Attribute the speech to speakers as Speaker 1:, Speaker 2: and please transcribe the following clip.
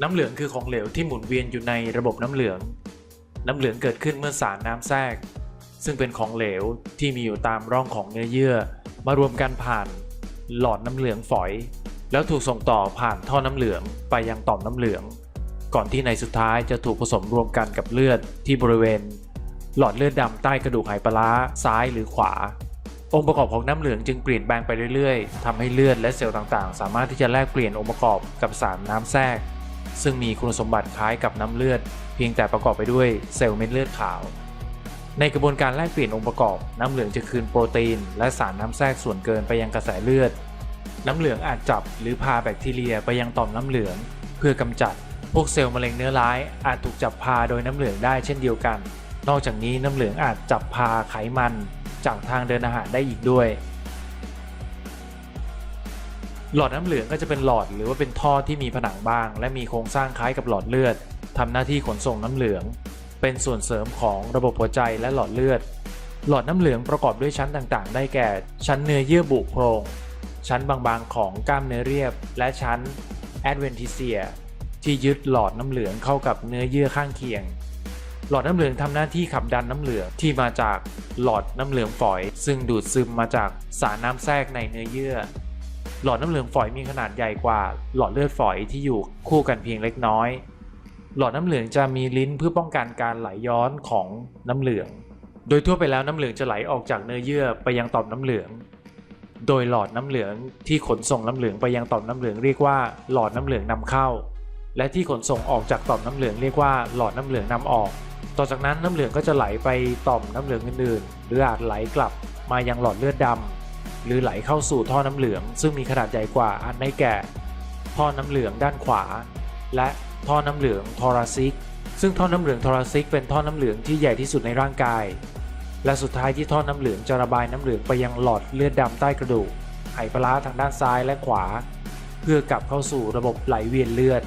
Speaker 1: น้ำเหลืองคือของเหลวที่หมุนเวียนอยู่ในระบบน้ำเหลือง น้ำเหลืองเกิดขึ้นเมื่อสารน้ำแทรก ซึ่งเป็นของเหลวที่มีอยู่ตามร่องของเนื้อเยื่อ มารวมกันผ่าน หลอดน้ำเหลืองฝอย แล้วถูกส่งต่อผ่านท่อน้ำเหลืองไปยังต่อมน้ำเหลือง ก่อนที่ในสุดท้ายจะถูกผสมรวมกันกับเลือดที่บริเวณ หลอดเลือดดำใต้กระดูกไหปลาร้าซ้ายหรือขวาองค์ประกอบของน้ำเหลืองจึงเปลี่ยนแปลงไปเรื่อยๆ ทำให้เลือดและเซลล์ต่างๆ สามารถที่จะแลกเปลี่ยนองค์ประกอบกับสารน้ำแทรก ซึ่งมีคุณสมบัติคล้ายกับน้ำเลือด เพียงแต่ประกอบไปด้วยเซลล์เม็ดเลือดขาว ในกระบวนการแลกเปลี่ยนองค์ประกอบ น้ำเหลืองจะคืนโปรตีน และสารน้ำแทรกส่วนเกินไปยังกระแสเลือด น้ำเหลืองอาจจับหรือพาแบคทีเรียไปยังต่อมน้ำเหลือง เพื่อกำจัด พวกเซลล์มะเร็งเนื้อร้าย อาจถูกจับพาโดยน้ำเหลืองได้เช่นเดียวกัน นอกจากนี้น้ำเหลืองอาจจับพาไขมัน จากทางเดินอาหารได้อีกด้วย หลอดน้ำเหลืองก็จะเป็นหลอดหรือว่าเป็นท่อที่มีผนังบาง และมีโครงสร้างคล้ายกับหลอดเลือดทำหน้าที่ขนส่งน้ำเหลือง เป็นส่วนเสริมของระบบหัวใจและหลอดเลือด หลอดน้ำเหลืองประกอบด้วยชั้นต่างๆ ได้แก่ ชั้นเนื้อเยื่อบุโพรง ชั้นบางๆ ของกล้ามเนื้อเรียบ และชั้นแอดเวนทิเซียที่ยึดหลอดน้ำเหลืองเข้ากับเนื้อเยื่อข้างเคียง หลอดน้ำเหลืองทำหน้าที่ขับดันน้ำเหลืองที่มาจากหลอดน้ำเหลืองฝอย ซึ่งดูดซึมมาจากสารน้ำแทรกในเนื้อเยื่อ หลอดน้ำเหลืองฝอยมีขนาดใหญ่กว่า หลอดเลือดฝอยที่อยู่คู่กันเพียงเล็กน้อย หลอดน้ำเหลืองจะมีลิ้นเพื่อป้องกันการไหลย้อนของน้ำเหลือง โดยทั่วไปแล้วน้ำเหลืองจะไหลออกจากเนื้อเยื่อไปยังต่อมน้ำเหลือง โดยหลอดน้ำเหลืองที่ขนส่งน้ำเหลืองไปยังต่อมน้ำเหลืองเรียกว่าหลอดน้ำเหลืองนำเข้า และที่ขนส่งออกจากต่อมน้ำเหลืองเรียกว่าหลอดน้ำเหลืองนำออก ต่อจากนั้นน้ำเหลืองก็จะไหลไปต่อมน้ำเหลืองอื่นๆ หรืออาจไหลกลับมายังหลอดเลือดดำ หรือไหลเข้าสู่ท่อน้ำเหลือง ซึ่งมีขนาดใหญ่กว่าอันได้แก่ ท่อน้ำเหลืองด้านขวา และท่อน้ำเหลืองทอราซิก ซึ่งท่อน้ำเหลืองทอราซิกเป็นท่อน้ำเหลืองที่ใหญ่ที่สุดในร่างกาย และสุดท้ายที่ท่อน้ำเหลืองจะระบายน้ำเหลืองไปยังหลอดเลือดดำใต้กระดูกไหปลาร้าทางด้านซ้ายและขวา เพื่อกลับเข้าสู่ระบบไหลเวียนเลือด